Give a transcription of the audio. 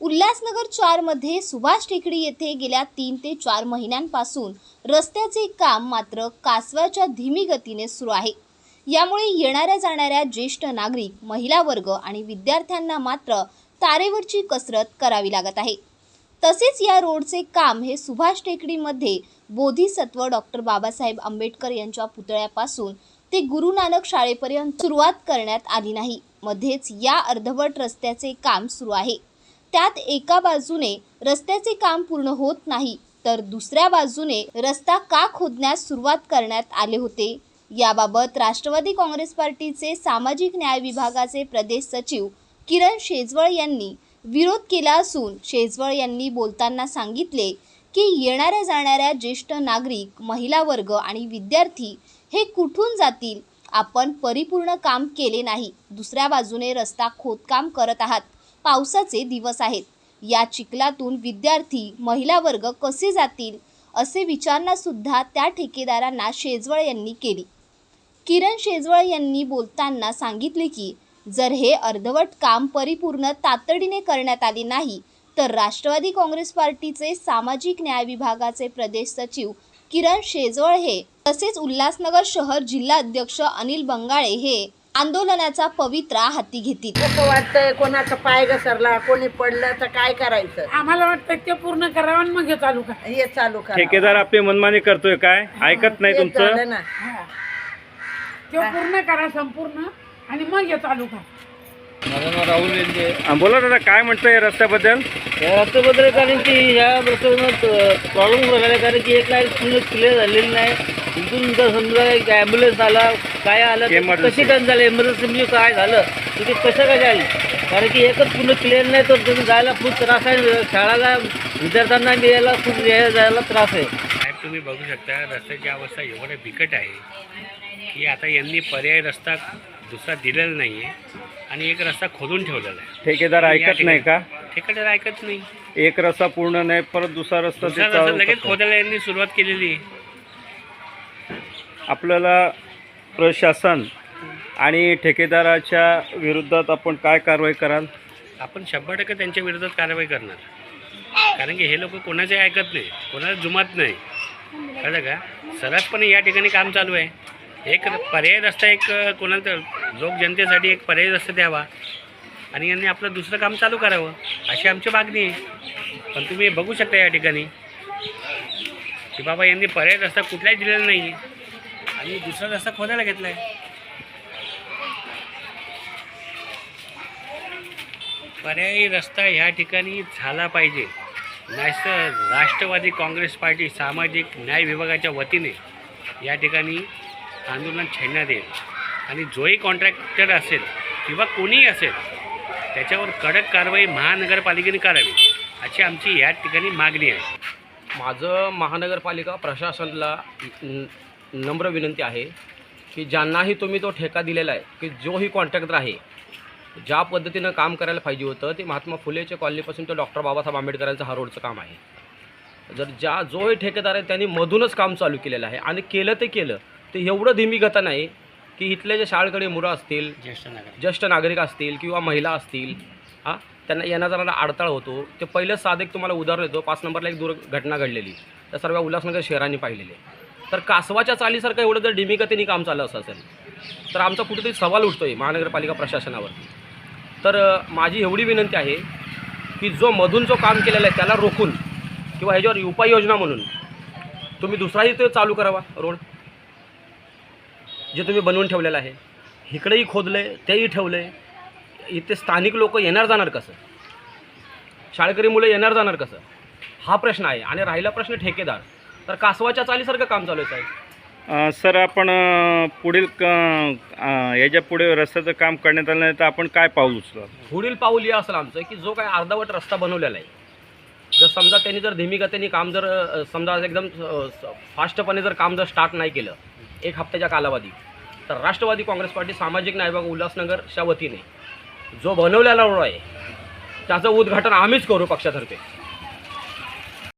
उल्हासनगर चारमध्ये सुभाष टेकडी येथे गेल्या तीन ते चार महिन्यांपासून रस्त्याचे काम मात्र कासवाच्या धीमी गतीने सुरू आहे. यामुळे येणाऱ्या जाणाऱ्या ज्येष्ठ नागरिक महिला वर्ग आणि विद्यार्थ्यांना मात्र तारेवरची कसरत करावी लागत आहे. तसेच या रोडचे काम हे सुभाष टेकडीमध्ये बोधिसत्व डॉक्टर बाबासाहेब आंबेडकर यांच्या पुतळ्यापासून ते गुरु नानक शाळेपर्यंत सुरुवात करण्यात आली नाही. मध्येच या अर्धवट रस्त्याचे काम सुरू आहे. त्यात एका बाजूने रस्त्याचे काम पूर्ण होत नाही तर दुसऱ्या बाजूने रस्ता का खोदण्यास सुरुवात करण्यात आले होते? याबाबत राष्ट्रवादी काँग्रेस पार्टीचे सामाजिक न्याय विभागाचे प्रदेश सचिव किरण शेजवळ यांनी विरोध केला असून शेजवळ यांनी बोलताना सांगितले की येणाऱ्या जाणाऱ्या ज्येष्ठ नागरिक महिला वर्ग आणि विद्यार्थी हे कुठून जातील? आपण परिपूर्ण काम केले नाही दुसऱ्या बाजूने रस्ता खोदकाम करत आहात. पावसाचे दिवस आहेत. या चिखलातून विद्यार्थी महिला वर्ग कसे जातील? असे विचारणा सुद्धा त्या ठेकेदारांना शेजवळ यांनी केली. किरण शेजवळ यांनी बोलताना सांगितले की जर हे अर्धवट काम परिपूर्ण तातडीने करण्यात आले नाही तर राष्ट्रवादी काँग्रेस पार्टीचे सामाजिक न्याय विभागाचे प्रदेश सचिव किरण शेजवळ हे तसेच उल्हासनगर शहर जिल्हा अध्यक्ष अनिल बंगाळे हे आंदोलनाचा पवित्रा हाती घेतील. कसं वाटतंय कोणाचा पाय घसरला कोणी पडलं तर काय करायचं? आम्हाला वाटतं ते पूर्ण करावं आणि मग हे चालू करा. हे चालू करा. ठेकेदार आपली मनमानी करतोय काय? ऐकत नाही तुमचं? ना. ते पूर्ण करा संपूर्ण आणि मग हे चालू करा. माझं नाव राहुल रेंजे हा, बोला दादा काय म्हणतोय रस्त्याबद्दल? या रस्त्याबद्दल कारण की ह्या रस्त्यावर प्रॉब्लेम राहिला कारण की एक लाईन पूर्ण क्लिअर झालेली नाही. इथून जर समजा एक ॲम्ब्युलन्स आला काय आलं तर Emergency. कशी टन झालं? एमर्जन्सी म्हणजे काय झालं? तर ते कसं काय जाईल कारण की एकच पूर्ण क्लिअर नाही तर तिथून जायला खूप त्रास आहे. शाळाला विद्यार्थ्यांना यायला खूप यायला जायला त्रास आहे. साहेब तुम्ही बघू शकता रस्त्याची अवस्था एवढी बिकट आहे की आता यांनी पर्याय रस्ता दुसरा दिलेला नाही आहे आणि एक रस्ता खोदून ठेवलेला आहे. ठेकेदार ऐकत नाही का? ठेकेदार ऐकत नाही. एक रस्ता पूर्ण नाही परत दुसरा रस्ता ते दुसरा रस्ता चालू लगेच करतो. खोदायला यांनी सुरुवात केलेली. आहे आपल्याला प्रशासन आणि ठेकेदाराच्या विरोधात आपण काय कारवाई कराल? आपण शंभर टक्के त्यांच्या विरोधात कारवाई करणार. कारण की हे लोक कोणाचे ऐकत नाही कोणाला जुमात नाही. कळलं का? सरसपणे या ठिकाणी काम चालू आहे. एक पर्याय रस्ता एक कोणाला तर लोक जनतेसाठी एक पर्याय रस्ता द्यावा. आणि यांनी आपलं दुसरं काम चालू करावं अशी आमची मागणी आहे. पण तुम्ही बघू शकता या ठिकाणी की बाबा यांनी पर्याय रस्ता कुठलाही दिलेला नाही आणि दुसरा रस्ता खोदायला घेतला आहे पर्यायी रस्ता ह्या ठिकाणी झाला पाहिजे. नाहीतर राष्ट्रवादी काँग्रेस पार्टी सामाजिक न्याय विभागाच्या वतीने या ठिकाणी आंदोलन छेडण्यात येईल. आणि जोही कॉन्ट्रॅक्टर असेल किंवा कोणीही असेल त्याच्यावर कडक कारवाई महानगरपालिकेने करावी अशी आमची या ठिकाणी मागणी आहे. माझं महानगरपालिका प्रशासनाला न- नम्र विनंती आहे की ज्यांनाही तुम्ही तो ठेका दिलेला आहे की जोही कॉन्ट्रॅक्टर आहे ज्या पद्धतीनं काम करायला पाहिजे होतं ते महात्मा फुलेच्या कॉलनीपासून ते डॉक्टर बाबासाहेब आंबेडकरांचं हा रोडचं काम आहे. जर ज्या जोही ठेकेदार आहे त्यांनी मधूनच काम चालू केलेलं आहे आणि केलं ते केलं ते एवढं धीमी गता नाही की इथले जे शाळकडे मुलं असतील ज्येष्ठ नागरिक. ज्येष्ठ नागरिक असतील किंवा महिला असतील हां त्यांना येण्या जाण्याला अडथळा होतो. ते पहिलंच साधं एक तुम्हाला उदाहरण देतो. पाच नंबरला एक दुर्घटना घडलेली. त्या सर्व उल्हासनगर शहरांनी पाहिलेली. तर कासवाच्या चालीसारखं एवढं जर डिमिगतीने काम चाललं असं असेल तर आमचा कुठेतरी सवाल उठतो आहे महानगरपालिका प्रशासनावर. तर माझी एवढी विनंती आहे की जो मधून जो काम केलेला आहे त्याला रोखून किंवा ह्याच्यावर उपाययोजना म्हणून तुम्ही दुसराही ते चालू करावा रोड. जे तुम्ही बनवून ठेवलेलं आहे इकडेही खोदलं आहे तेही ठेवलं आहे इथे स्थानिक लोक येणार जाणार कसं? शाळकरी मुलं येणार जाणार कसं? हा प्रश्न आहे आणि राहिला प्रश्न ठेकेदार. तर कासवाच्या चालीसारखं काम चालू आहे साहेब. अं, सर आपण अं, पुढील क- अं, याच्यापुढे रस्त्याचं काम करण्यात आलं नाही तर आपण काय पाऊल उचलाल पुढील पाऊल हे असेल आमचं की जो काय अर्धावट रस्ता बनवलेला आहे. जर समजा त्यांनी जर धीमी गतीने काम जर अ, समजा एकदम फास्टपणे जर काम जर स्टार्ट नाही केलं एक हप्त्याच्या कालावधी. तर राष्ट्रवादी काँग्रेस पार्टी सामाजिक न्याय उल्हासनगरच्या वतीने जो बनवलेला रोड आहे त्याचं उद्घाटन आम्हीच करू पक्षातर्फे.